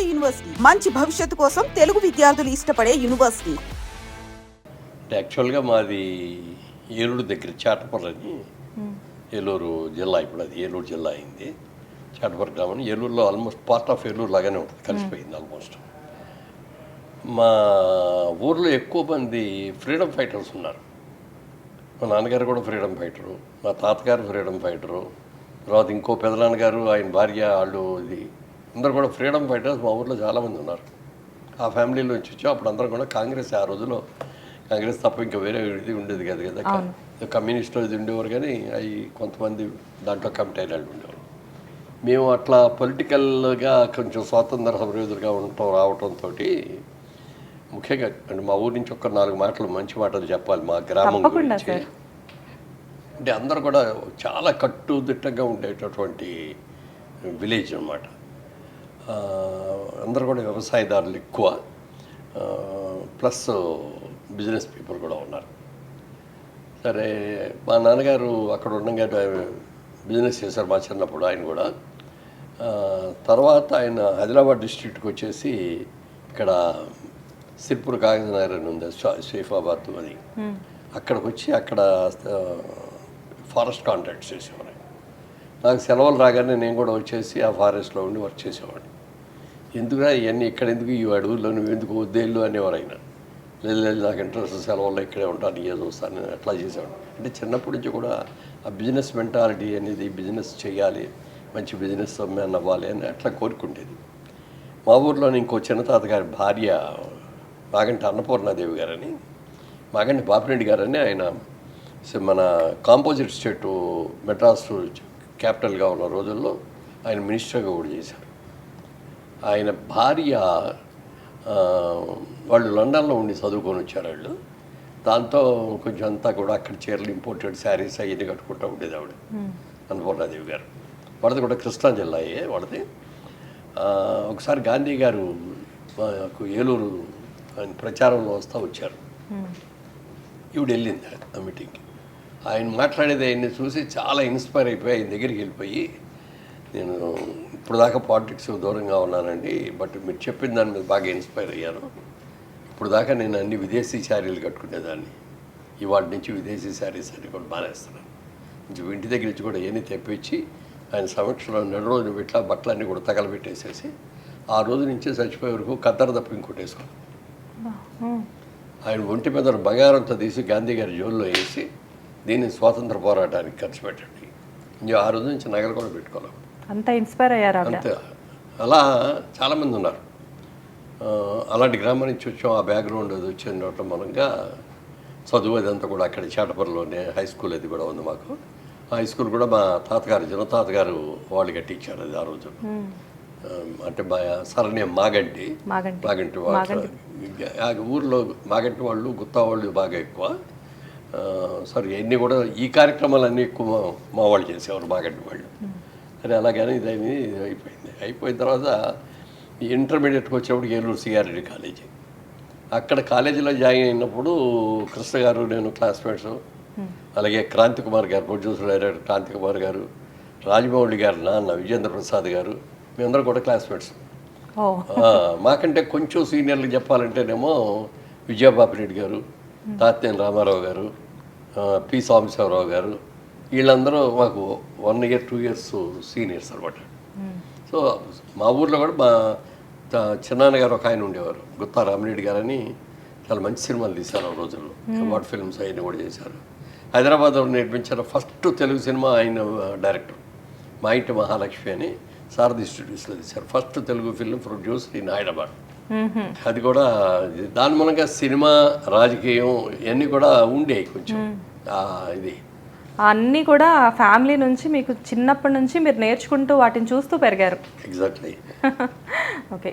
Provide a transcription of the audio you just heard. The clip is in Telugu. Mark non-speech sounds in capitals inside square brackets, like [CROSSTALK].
నాడు యూనివర్సిటీ. మంచి భవిష్యత్తు కోసం తెలుగు విద్యార్థులు ఇష్టపడే యూనివర్సిటీ. యాక్చువల్గా మాది ఏలూరు దగ్గర చాటపర్రని ఏలూరు జిల్లా ఇప్పుడు అది ఏలూరు జిల్లా అయింది. చాటపర్ర గ్రామం. ఏలూరులో ఆల్మోస్ట్ పార్ట్ ఆఫ్ ఏలూరు లాగానే ఉంటుంది కలిసిపోయింది ఆల్మోస్ట్. మా ఊర్లో ఎక్కువ మంది ఫ్రీడమ్ ఫైటర్స్ ఉన్నారు. మా నాన్నగారు కూడా ఫ్రీడమ్ ఫైటరు మా తాతగారు ఫ్రీడమ్ ఫైటరు తర్వాత ఇంకో పెదనాన్నగారు ఆయన భార్య వాళ్ళు ఇది అందరు కూడా ఫ్రీడమ్ ఫైటర్స్ మా ఊర్లో చాలామంది ఉన్నారు. ఆ ఫ్యామిలీలో నుంచి వచ్చి అప్పుడు అందరం కూడా కాంగ్రెస్ ఆ రోజులో కాంగ్రెస్ తప్ప ఇంకా వేరే ఇది ఉండేది కదా కదా. కమ్యూనిస్టులు ఇది ఉండేవారు కానీ అవి కొంతమంది దాంట్లో కమిటీ అయిన ఉండేవారు మేము అట్లా పొలిటికల్గా కొంచెం స్వాతంత్ర సమరయోధులుగా ఉండటం రావటంతో ముఖ్యంగా అంటే మా ఊరి నుంచి ఒక నాలుగు మాటలు మంచి మాటలు చెప్పాలి మా గ్రామం గురించి. అంటే అందరూ కూడా చాలా కట్టుదిట్టంగా ఉండేటటువంటి విలేజ్ అనమాట అందరూ కూడా వ్యవసాయదారులు ఎక్కువ. ప్లస్ బిజినెస్ పీపుల్ కూడా ఉన్నారు. సరే మా నాన్నగారు అక్కడ ఉండగా బిజినెస్ చేశారు మా చిన్నప్పుడు ఆయన కూడా. తర్వాత ఆయన హైదరాబాద్ డిస్ట్రిక్ట్కి వచ్చేసి ఇక్కడ సిర్పూర్ కాగజనగర్ అని ఉంది షేఫాబాద్ అది అక్కడికి వచ్చి అక్కడ ఫారెస్ట్ కాంట్రాక్ట్స్ చేసేవారు నాకు సెలవులు రాగానే నేను కూడా వచ్చేసి ఆ ఫారెస్ట్లో ఉండి వర్క్ చేసేవాడిని. ఎందుకురా ఇవన్నీ ఇక్కడ ఎందుకు? ఈ అడవుల్లో నువ్వు ఎందుకు వద్దేళ్ళు అనేవారు ఆయన. లేదు లేదు నాకు ఇంట్రెస్ట్ సెలవుల్లో ఇక్కడే ఉంటాను ఇయ్య చూస్తాను నేను అట్లా చేసేవాడిని. అంటే చిన్నప్పటి నుంచి కూడా ఆ బిజినెస్ మెంటాలిటీ అనేది బిజినెస్ చేయాలి మంచి బిజినెస్ మ్యాన్ అవ్వాలి అని అట్లా కోరుకుంటేది మా ఊర్లోని ఇంకో చిన్న తాతగారి భార్య మాగంటి అన్నపూర్ణాదేవి గారని మాగంటి బాపిరెడ్డి గారని ఆయన మన కాంపోజిట్ స్టేట్ మెడ్రాస్ క్యాపిటల్గా ఉన్న రోజుల్లో ఆయన మినిస్టర్గా కూడా చేశారు. ఆయన భార్య వాళ్ళు లండన్లో ఉండి చదువుకొని వచ్చారు వాళ్ళు. దాంతో కొంచెం అంతా కూడా అక్కడ చీరలు ఇంపోర్టెడ్ శారీస్ అవన్నీ కట్టుకుంటూ ఉండేది ఆవిడ. అన్నపూర్ణాదేవి గారు. వాళ్ళది కూడా కృష్ణా జిల్లాయే వాళ్ళది. ఒకసారి గాంధీ గారు మాకు ఏలూరు ఆయన ప్రచారంలో వస్తూ వచ్చారు. ఈవిడ వెళ్ళింది ఆ మీటింగ్కి. ఆయన మాట్లాడేది ఆయన్ని చూసి చాలా ఇన్స్పైర్ అయిపోయి ఆయన దగ్గరికి వెళ్ళిపోయి నేను ఇప్పుడు దాకా పాలిటిక్స్ దూరంగా ఉన్నానండి. బట్ మీరు చెప్పిన దాని మీద బాగా ఇన్స్పైర్ అయ్యాను. ఇప్పుడు దాకా నేను అన్ని విదేశీ శారీలు కట్టుకునేదాన్ని. ఇవాటి నుంచి విదేశీ శారీస్ అన్ని కూడా మానేస్తున్నాను. ఇంటి దగ్గర నుంచి కూడా ఏని తెప్పించి ఆయన సమక్షంలో నెల రోజులు ఇట్లా బట్టలన్నీ కూడా తగలబెట్టేసేసి ఆ రోజు నుంచి చచ్చిపోయే వరకు కద్దరు తప్ప ఇంకోటి వేసుకోవాలి ఆయన ఒంటి మీద బంగారంతో తీసి గాంధీ గారి జోల్లో వేసి దీన్ని స్వాతంత్ర పోరాటానికి ఖర్చు పెట్టండి. ఇంకా ఆ రోజు నుంచి నగలు కూడా పెట్టుకోవాలి అంత ఇన్స్పైర్ అయ్యారు అంతే. అలా చాలామంది ఉన్నారు. అలాంటి గ్రామం నుంచి వచ్చాం. ఆ బ్యాక్గ్రౌండ్ అది వచ్చిన మూలంగా చదువు అదంతా కూడా అక్కడ చాటపర్లోనే హై స్కూల్ అది కూడా ఉంది మాకు. ఆ హై స్కూల్ కూడా మా తాతగారు జనతాతగారు వాళ్ళు కట్టించారు అది ఆ రోజు. అంటే మా సరనేం మాగంటి. మాగంటి. వాళ్ళు ఊర్లో మాగంటి వాళ్ళు గుత్తా వాళ్ళు బాగా ఎక్కువ. సరే ఇవన్నీ కూడా ఈ కార్యక్రమాలన్నీ ఎక్కువ మా వాళ్ళు చేసేవారు మాగంటి వాళ్ళు. సరే అలాగని ఇది అయిపోయింది. అయిపోయిన తర్వాత ఇంటర్మీడియట్కి వచ్చేప్పుడు ఏలూరు సిఆర్రెడ్డి కాలేజీ. అక్కడ కాలేజీలో జాయిన్ అయినప్పుడు కృష్ణ గారు నేను క్లాస్మేట్స్. అలాగే క్రాంతి కుమార్ గారు ప్రొడ్యూసర్ డైరెక్టర్ క్రాంతి కుమార్ గారు రాజమౌళి గారు నాన్న విజేంద్ర ప్రసాద్ గారు మేమందరం కూడా క్లాస్మేట్స్. మాకంటే కొంచెం సీనియర్లు చెప్పాలంటేనేమో విజయబాపిరెడ్డి గారు తాత్నేని రామారావు గారు పి. సాంబశివరావు గారు వీళ్ళందరూ మాకు one year two years seniors అనమాట సో మా ఊర్లో కూడా మా త- చిన్నాన్న గారు ఒక ఆయన ఉండేవారు. గుత్తా రామిరెడ్డి గారని చాలా మంచి సినిమాలు తీశారు ఆ రోజుల్లో. వాట్ ఫిల్మ్స్ ఆయన కూడా చేశారు. హైదరాబాద్లో నేర్పించిన ఫస్ట్ తెలుగు సినిమా ఆయన డైరెక్టర్ మా ఇంటి మహాలక్ష్మి అని సారథి స్టూడియోస్లో తీశారు. First Telugu film produce in Hyderabad అది కూడా దాని మూలంగా సినిమా రాజకీయం ఇవన్నీ కూడా ఉండేవి కొంచెం ఇది. అన్నీ కూడా ఫ్యామిలీ నుంచి మీకు చిన్నప్పటి నుంచి మీరు నేర్చుకుంటూ వాటిని చూస్తూ పెరిగారు. Exactly [LAUGHS] okay.